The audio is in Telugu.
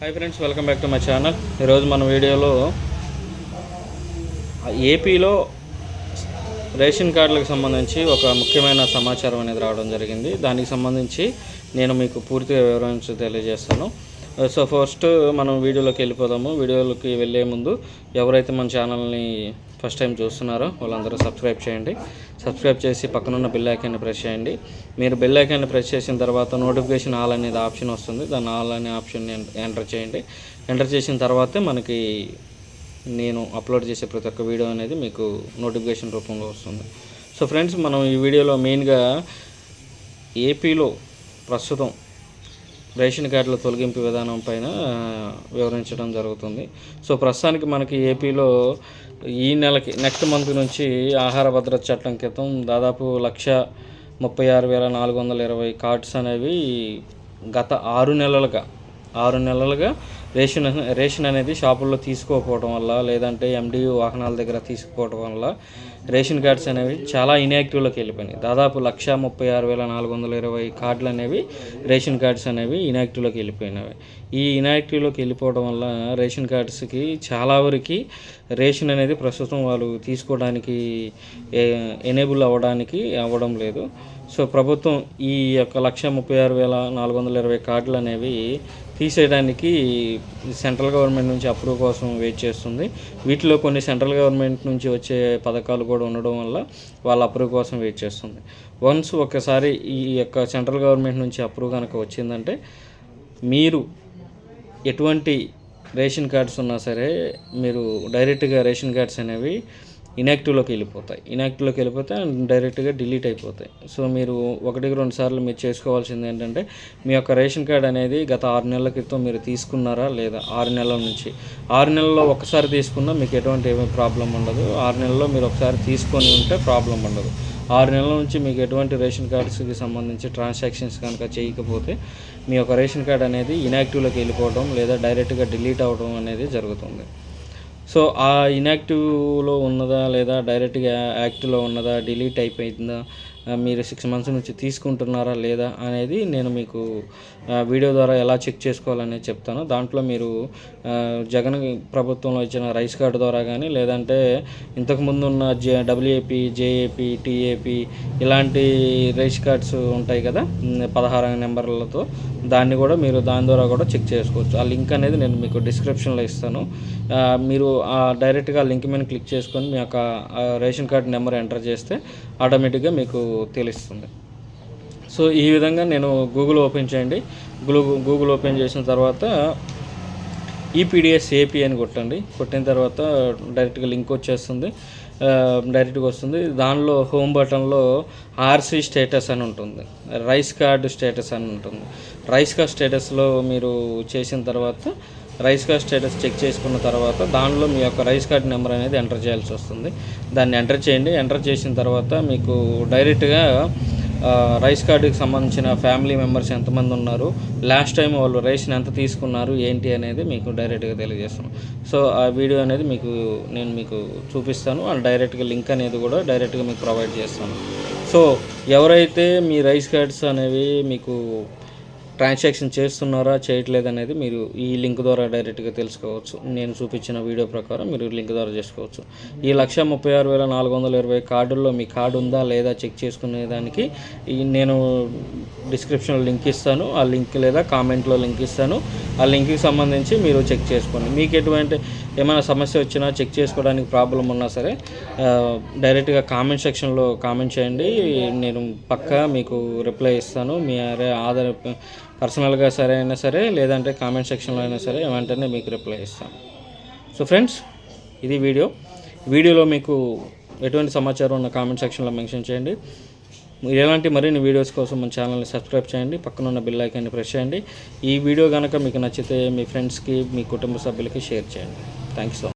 Hi friends welcome back to my channel ఈరోజు మన వీడియోలో ఏపీలో రేషన్ కార్డులకు సంబంధించి ఒక ముఖ్యమైన సమాచారం అనేది రావడం జరిగింది. దానికి సంబంధించి నేను మీకు పూర్తిగా వివరించి తెలియజేస్తాను. సో ఫస్ట్ మనం వీడియోలోకి వెళ్ళిపోదాము. వీడియోలోకి వెళ్ళే ముందు ఎవరైతే మన ఛానల్ని ఫస్ట్ టైం చూస్తున్నారో వాళ్ళందరూ సబ్స్క్రైబ్ చేయండి. సబ్స్క్రైబ్ చేసి పక్కనున్న బెల్ ఐకాన్ని ప్రెస్ చేయండి. మీరు బెల్ ఐకాన్ని ప్రెస్ చేసిన తర్వాత నోటిఫికేషన్ ఆల్ అనేది ఆప్షన్ వస్తుంది. దాని ఆల్ అనే ఆప్షన్ ఎంటర్ చేయండి. ఎంటర్ చేసిన తర్వాతే మనకి నేను అప్లోడ్ చేసే ప్రతి ఒక్క వీడియో అనేది మీకు నోటిఫికేషన్ రూపంలో వస్తుంది. సో ఫ్రెండ్స్ మనం ఈ వీడియోలో మెయిన్గా ఏపీలో ప్రస్తుతం రేషన్ కార్డుల తొలగింపు విధానం పైన వివరించడం జరుగుతుంది. సో ప్రస్తుతానికి మనకి ఏపీలో ఈ నెలకి నెక్స్ట్ మంత్ నుంచి ఆహార భద్రత చట్టం క్రితం దాదాపు లక్ష ముప్పై ఆరు వేల నాలుగు వందల ఇరవై కార్డ్స్ అనేవి గత ఆరు నెలలుగా ఆరు నెలలుగా రేషన్ రేషన్ అనేది షాపుల్లో తీసుకోకపోవడం వల్ల లేదంటే ఎండి వాహనాల దగ్గర తీసుకోవడం వల్ల రేషన్ కార్డ్స్ అనేవి చాలా ఇన్యాక్టివ్లోకి వెళ్ళిపోయినాయి. దాదాపు లక్ష ముప్పై ఆరు వేల నాలుగు వందల ఇరవై కార్డులు అనేవి రేషన్ కార్డ్స్ అనేవి ఇన్యాక్టివ్లోకి వెళ్ళిపోయినవి. ఈ ఇన్యాక్టివ్లోకి వెళ్ళిపోవడం వల్ల రేషన్ కార్డ్స్కి చాలా వరకు రేషన్ అనేది ప్రస్తుతం వాళ్ళు తీసుకోవడానికి ఎనేబుల్ అవ్వడానికి అవ్వడం లేదు. సో ప్రభుత్వం ఈ యొక్క లక్ష ముప్పై ఆరు వేల నాలుగు వందల ఇరవై కార్డులు అనేవి తీసేయడానికి సెంట్రల్ గవర్నమెంట్ నుంచి అప్రూవ్ కోసం వెయిట్ చేస్తుంది. వీటిలో కొన్ని సెంట్రల్ గవర్నమెంట్ నుంచి వచ్చే పథకాలు కూడా ఉండడం వల్ల వాళ్ళ అప్రూవ్ కోసం వెయిట్ చేస్తుంది. వన్స్ ఒకసారి ఈ యొక్క సెంట్రల్ గవర్నమెంట్ నుంచి అప్రూవ్ కనుక వచ్చిందంటే మీరు ఎటువంటి రేషన్ కార్డ్స్ ఉన్నా సరే మీరు డైరెక్ట్గా రేషన్ కార్డ్స్ అనేవి ఇన్యాక్టివ్లోకి వెళ్ళిపోతాయి. ఇనాక్టివ్లోకి వెళ్ళిపోతే డైరెక్ట్గా డిలీట్ అయిపోతాయి. సో మీరు ఒకటికి రెండు సార్లు మీరు చేసుకోవాల్సింది ఏంటంటే మీ యొక్క రేషన్ కార్డ్ అనేది గత ఆరు నెలల క్రితం మీరు తీసుకున్నారా లేదా ఆరు నెలల నుంచి? ఆరు నెలల్లో ఒకసారి తీసుకున్నా మీకు ఎటువంటి ఏమీ ప్రాబ్లం ఉండదు. ఆరు నెలల్లో మీరు ఒకసారి తీసుకొని ఉంటే ప్రాబ్లం ఉండదు. ఆరు నెలల నుంచి మీకు ఎటువంటి రేషన్ కార్డ్స్కి సంబంధించి ట్రాన్సాక్షన్స్ కనుక చేయకపోతే మీ యొక్క రేషన్ కార్డ్ అనేది ఇనాక్టివ్లోకి వెళ్ళిపోవడం లేదా డైరెక్ట్గా డిలీట్ అవ్వడం అనేది జరుగుతుంది. సో ఆ ఇన్యాక్టివ్లో ఉన్నదా లేదా డైరెక్ట్గా యాక్టివ్లో ఉన్నదా డిలీట్ అయిపోయిందా? మీరు సిక్స్ మంత్స్ నుంచి తీసుకుంటున్నారా లేదా అనేది నేను మీకు వీడియో ద్వారా ఎలా చెక్ చేసుకోవాలనేది చెప్తాను. దాంట్లో మీరు జగన్ ప్రభుత్వంలో ఇచ్చిన రైస్ కార్డు ద్వారా కానీ లేదంటే ఇంతకుముందు ఉన్న జే డబ్ల్యూఏపీ జేఏపీ టీఏపీ ఇలాంటి రైస్ కార్డ్స్ ఉంటాయి కదా ఉమ్, పదహారు నెంబర్లతో దాన్ని కూడా మీరు దాని ద్వారా కూడా చెక్ చేసుకోవచ్చు. ఆ లింక్ అనేది నేను మీకు డిస్క్రిప్షన్లో ఇస్తాను. మీరు ఆ డైరెక్ట్గా లింక్ మీద క్లిక్ చేసుకొని మీ యొక్క రేషన్ కార్డ్ నెంబర్ ఎంటర్ చేస్తే ఆటోమేటిక్గా మీకు తెలుస్తుంది. సో ఈ విధంగా నేను గూగుల్ ఓపెన్ చేయండి. గూగుల్ గూగుల్ ఓపెన్ చేసిన తర్వాత ఈపీడిఎస్ ఏపీ అని కొట్టండి. కొట్టిన తర్వాత డైరెక్ట్గా లింక్ వచ్చేస్తుంది. డైరెక్ట్గా వస్తుంది. దానిలో హోమ్ బటన్లో ఆర్సీ స్టేటస్ అని ఉంటుంది. రైస్ కార్డ్ స్టేటస్ అని ఉంటుంది. రైస్ కార్డ్ స్టేటస్లో మీరు చేసిన తర్వాత రైస్ కార్డ్ స్టేటస్ చెక్ చేసుకున్న తర్వాత దానిలో మీ యొక్క రైస్ కార్డ్ నెంబర్ అనేది ఎంటర్ చేయాల్సి వస్తుంది. దాన్ని ఎంటర్ చేయండి. ఎంటర్ చేసిన తర్వాత మీకు డైరెక్ట్గా రైస్ కార్డుకి సంబంధించిన ఫ్యామిలీ మెంబర్స్ ఎంతమంది ఉన్నారు లాస్ట్ టైం వాళ్ళు రైస్ని ఎంత తీసుకున్నారు ఏంటి అనేది మీకు డైరెక్ట్గా తెలియజేస్తాను సో ఆ వీడియో అనేది మీకు నేను మీకు చూపిస్తాను. వాళ్ళు డైరెక్ట్గా లింక్ అనేది కూడా డైరెక్ట్గా మీకు ప్రొవైడ్ చేస్తాను. సో ఎవరైతే మీ రైస్ కార్డ్స్ అనేవి మీకు ట్రాన్సాక్షన్ చేస్తున్నారా చేయట్లేదు అనేది మీరు ఈ లింక్ ద్వారా డైరెక్ట్గా తెలుసుకోవచ్చు. నేను చూపించిన వీడియో ప్రకారం మీరు లింక్ ద్వారా చేసుకోవచ్చు. ఈ లక్ష ముప్పై ఆరు వేల నాలుగు వందల ఇరవై కార్డుల్లో మీ కార్డు ఉందా లేదా చెక్ చేసుకునే దానికి ఈ నేను డిస్క్రిప్షన్లో లింక్ ఇస్తాను. ఆ లింక్ లేదా కామెంట్లో లింక్ ఇస్తాను. ఆ లింక్కి సంబంధించి మీరు చెక్ చేసుకోండి. మీకు ఎటువంటి ఏమైనా సమస్య వచ్చినా చెక్ చేసుకోవడానికి ప్రాబ్లం ఉన్నా సరే డైరెక్ట్గా కామెంట్ సెక్షన్లో కామెంట్ చేయండి. నేను పక్కా మీకు రిప్లై ఇస్తాను. మీ అరే ఆధార్ పర్సనల్గా సరే అయినా సరే లేదంటే కామెంట్ సెక్షన్లో అయినా సరే వెంటనే మీకు రిప్లై ఇస్తాను. సో ఫ్రెండ్స్ ఇది వీడియో. వీడియోలో మీకు ఎటువంటి సమాచారం ఉన్న కామెంట్ సెక్షన్లో మెన్షన్ చేయండి. మీరు ఎలాంటి మరిన్ని వీడియోస్ కోసం మన ఛానల్ని సబ్స్క్రైబ్ చేయండి. పక్కన ఉన్న బెల్ ఐకాన్ని ప్రెస్ చేయండి. ఈ వీడియో కనుక మీకు నచ్చితే మీ ఫ్రెండ్స్కి మీ కుటుంబ సభ్యులకి షేర్ చేయండి. Thanks, sir.